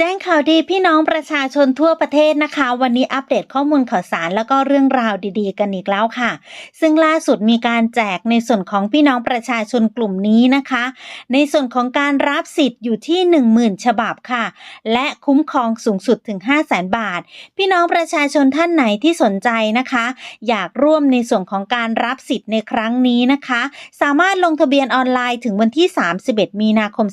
แจ้งข่าวดีพี่น้องประชาชนทั่วประเทศนะคะ วันนี้อัปเดตข้อมูลข่าวสารแล้วก็เรื่องราวดีๆ กันอีกแล้วค่ะ ซึ่งล่าสุดมีการแจกในส่วนของพี่น้องประชาชนกลุ่มนี้นะคะ ในส่วนของการรับสิทธิ์อยู่ที่ 10,000 ฉบับค่ะ และคุ้มครองสูงสุดถึง 5 0 0 0 0 0 บาท พี่น้องประชาชนท่านไหนที่สนใจนะคะ อยากร่วมในส่วนของการรับสิทธิ์ในครั้งนี้นะคะ สามารถลงทะเบียนออนไลน์ถึงวันที่ 31 มีนาคม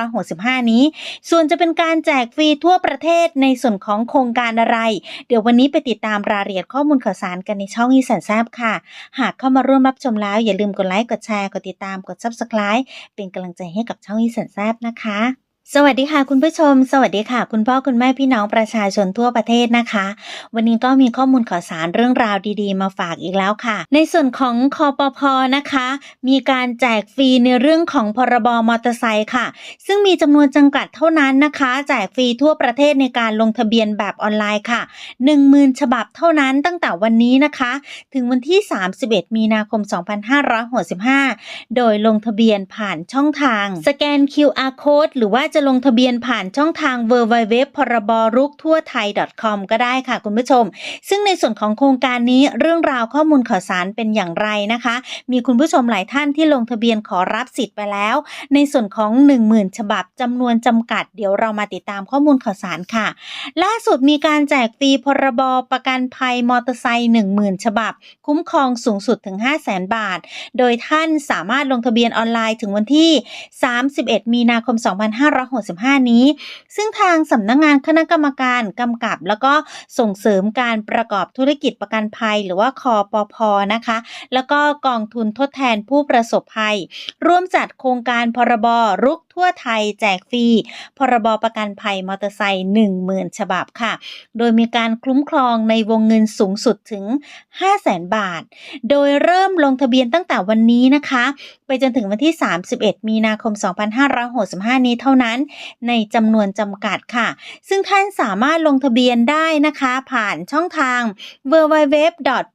2565 นี้ ส่วนจะเป็นการแจจกฟรีทั่วประเทศในส่วนของโครงการอะไร เดี๋ยววันนี้ไปติดตามรายละเอียดข้อมูลข่าวสารกันในช่องอีสันแซบค่ะ หากเข้ามาร่วมรับชมแล้วอย่าลืมกดไลค์กดแชร์กดติดตามกด Subscribe เป็นกำลังใจให้กับช่องอีสันแซบนะคะ สวัสดีค่ะคุณผู้ชม สวัสดีค่ะ คุณพ่อคุณแม่พี่น้องประชาชนทั่วประเทศนะคะ วันนี้ก็มีข้อมูลข่าวสารเรื่องราวดีๆ มาฝากอีกแล้วค่ะ ในส่วนของคอปพอนะคะ มีการแจกฟรีในเรื่องของพรบมอเตอร์ไซค์ค่ะ ซึ่งมีจำนวนจำกัดเท่านั้นนะคะ แจกฟรีทั่วประเทศในการลงทะเบียนแบบออนไลน์ค่ะ 10,000 ฉบับเท่านั้นตั้งแต่วันนี้นะคะ ถึงวันที่ 31 มีนาคม 2565 โดยลงทะเบียนผ่านช่องทาง สแกน QR code หรือว่าจะลงทะเบียนผ่านช่องทาง w w w พรบรุกทั่วไทย .com ก็ได้ค่ะคุณผู้ชม ซึ่งในส่วนของโครงการนี้เรื่องราวข้อมูลข่าวสารเป็นอย่างไรนะคะ มีคุณผู้ชมหลายท่านที่ลงทะเบียนขอรับสิทธิ์ไปแล้ว ในส่วนของ 10,000 ฉบับจำนวนจำกัด เดี๋ยวเรามาติดตามข้อมูลข่าวสารค่ะ ล่าสุดมีการแจกฟรีพรบประกันภัยมอเตอร์ไซค์10,000 ฉบับ คุ้มครองสูงสุดถึง 500,000บาท โดยท่านสามารถลงทะเบียนออนไลน์ถึงวันที่ 31 มีนาคม2565 นี้ ซึ่งทางสำนักงงานคณะกรรมการกำกับ แล้วก็ส่งเสริมการประกอบธุรกิจประกันภัย หรือว่าคอปพนะคะ แล้วก็กองทุนทดแทนผู้ประสบภัย ร่วมจัดโครงการพรบรุก ทั่วไทยแจกฟรี พรบประกันภัยมอเตอร์ไซค์10,000 ฉบับค่ะ โดยมีการคุ้มครองในวงเงินสูงสุดถึง 500,000 บาท โดยเริ่มลงทะเบียนตั้งแต่วันนี้นะคะ ไปจนถึงวันที่ 31 มีนาคม 2565 นี้เท่านั้น ในจำนวนจำกัดค่ะ ซึ่งท่านสามารถลงทะเบียนได้นะคะ ผ่านช่องทาง w w w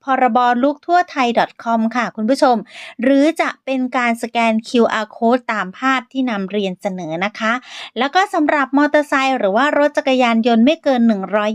พรบลุกทั่วไทย .com ค่ะ คุณผู้ชม หรือจะเป็นการสแกน QR code ตามภาพที่นำเรียนเสนอนะคะ แล้วก็สำหรับมอเตอร์ไซค์หรือว่ารถจักรยานยนต์ไม่เกิน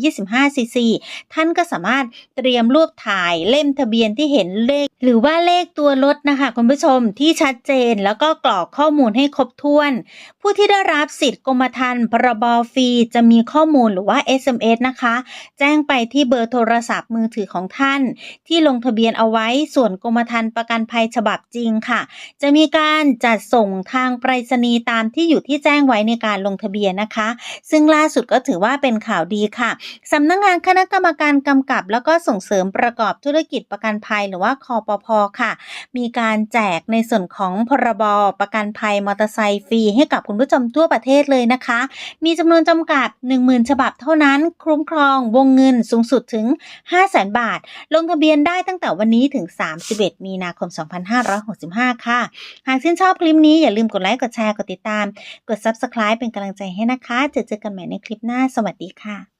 125ซีซีท่านก็สามารถเตรียมรูปถ่ายเล่มทะเบียนที่เห็นเลข หรือว่าเลขตัวรถนะคะคุณผู้ชมที่ชัดเจนแล้วก็กรอกข้อมูลให้ครบถ้วน ผู้ที่ได้รับสิทธิ์กรมธรรม์พรบฟรีจะมีข้อมูลหรือว่า SMS นะคะ แจ้งไปที่เบอร์โทรศัพท์มือถือของท่าน ที่ลงทะเบียนเอาไว้ส่วนกรมธรรม์ประกันภัยฉบับจริงค่ะ จะมีการจัดส่งทางไปรษณีย์ตามามที่อยู่ที่แจ้งไว้ในการลงทะเบียนนะคะ ซึ่งล่าสุดก็ถือว่าเป็นข่าวดีค่ะสำนักงานคณะกรรมการกำกับ แล้วก็ส่งเสริมประกอบธุรกิจประกันภัยหรือว่าคอปพค่ะ มีการแจกในส่วนของพรบประกันภัยมอเตอร์ไซค์ฟรีให้กับคุณผู้ชมทั่วประเทศเลยนะคะ มีจำนวนจำกัด 10,000 ฉบับเท่านั้น คุ้มครองวงเงินสูงสุดถึง 500,000 บาท ลงทะเบียนได้ตั้งแต่วันนี้ถึง 31 มีนาคม 2565 ค่ะ หากชื่นชอบคลิปนี้อย่าลืมกดไลค์กดแชร์กดติดตามตาม กด Subscribe เป็นกำลังใจให้นะคะ เจอเจอกันใหม่ในคลิปหน้า สวัสดีค่ะ